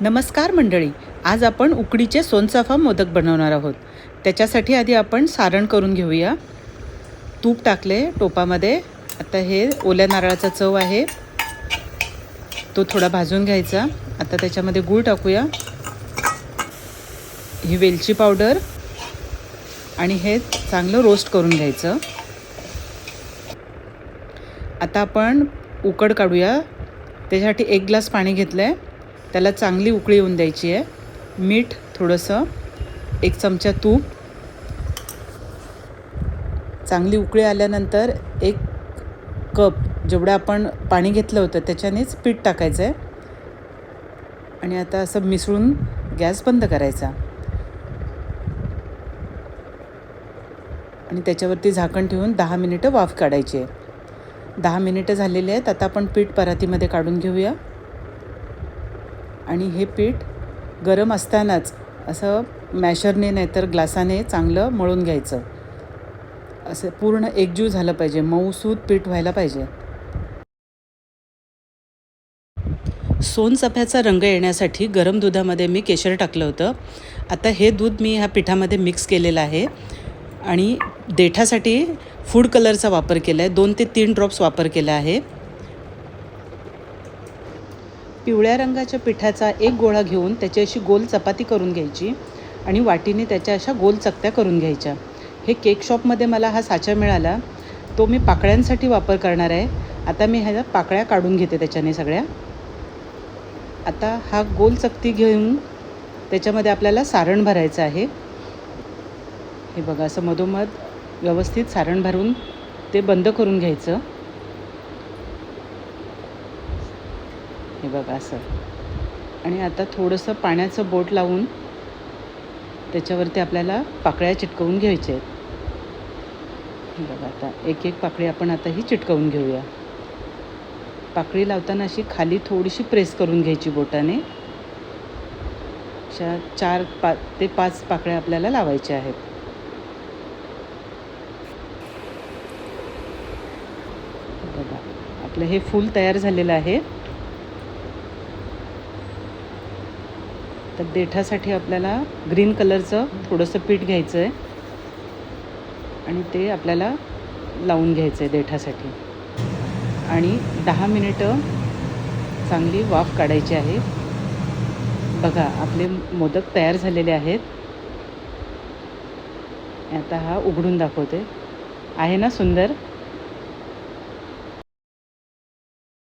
नमस्कार मंडळी आज आपण उकडीचे सोनचाफा मोदक बनवणार आहोत. त्याच्यासाठी आधी आपण सारण करून घेऊया. तूप टाकले टोपामध्ये. आता हे ओल्या नारळाचा चव आहे. तो थोडा भाजून घ्यायचा. आता त्याच्यामध्ये गूळ टाकूया. ही वेलची पावडर आणि हे चांगलं रोस्ट करून घ्यायचं. आता आपण उकड काढूया. त्याच्यासाठी एक ग्लास पाणी घेतलं आहे त्याला चांगली उकळी येऊन द्यायची आहे. मीठ थोडंसं एक चमचा तूप. चांगली उकळी आल्यानंतर एक कप जेवढं आपण पाणी घेतलं होतं त्याच्यानेच पीठ टाकायचं आहे आणि आता असं मिसळून गॅस बंद करायचा. आणि त्याच्यावरती झाकण ठेवून दहा मिनिटं वाफ काढायची आहे. दहा मिनिटं झालेली आहेत. आता आपण पीठ परातीमध्ये काढून घेऊया. आणि हे पीठ गरम असतानाच असं मॅशरने नाहीतर ग्लासाने चांगलं मळून घ्यायचं. असं पूर्ण एकजीव झालं पाहिजे. मऊसूत पीठ व्हायला पाहिजे. सोनचाफ्याचा रंग येण्यासाठी गरम दुधामध्ये मी केशर टाकलं होतं. आता हे दूध मी ह्या पिठामध्ये मिक्स केलेलं आहे. आणि देठासाठी फूड कलरचा वापर केला आहे दोन ते तीन ड्रॉप्स वापर केला आहे. पिवळ्या रंगाच्या पिठाचा एक गोळा घेऊन त्याची अशी गोल चपाती करून घ्यायची आणि वाटीने त्याच्या अशा गोल चकत्या करून घ्यायच्या. हे केक शॉपमध्ये मला हा साचा मिळाला. तो मी पाकळ्यांसाठी वापर करणार आहे. आता मी ह्या पाकळ्या काढून घेते त्याच्याने सगळ्या. आता हा गोल चकती घेऊन त्याच्यामध्ये आपल्याला सारण भरायचं आहे. हे बघा असं मधोमध व्यवस्थित सारण भरून ते बंद करून घ्यायचं. हे बघा असं. आणि आता थोडंसं पाण्याचं बोट लावून त्याच्यावरती आपल्याला पाकळ्या चिटकवून घ्यायच्या आहेत. हे बघा आता एक एक पाकळी आपण आता ही चिटकवून घेऊया. पाकळी लावताना अशी खाली थोडीशी प्रेस करून घ्यायची बोटाने. अशा चार पा ते पाच पाकळ्या आपल्याला लावायच्या आहेत. बघा आपलं हे फूल तयार झालेलं आहे. तर देठासाठी आपल्याला ग्रीन कलरचं थोडंसं पीठ घ्यायचं आहे आणि ते आपल्याला लावून घ्यायचं आहे देठासाठी. आणि दहा मिनिटं चांगली वाफ काढायची आहे. बघा आपले मोदक तयार झालेले आहेत. आता हा उघडून दाखवते. आहे ना सुंदर?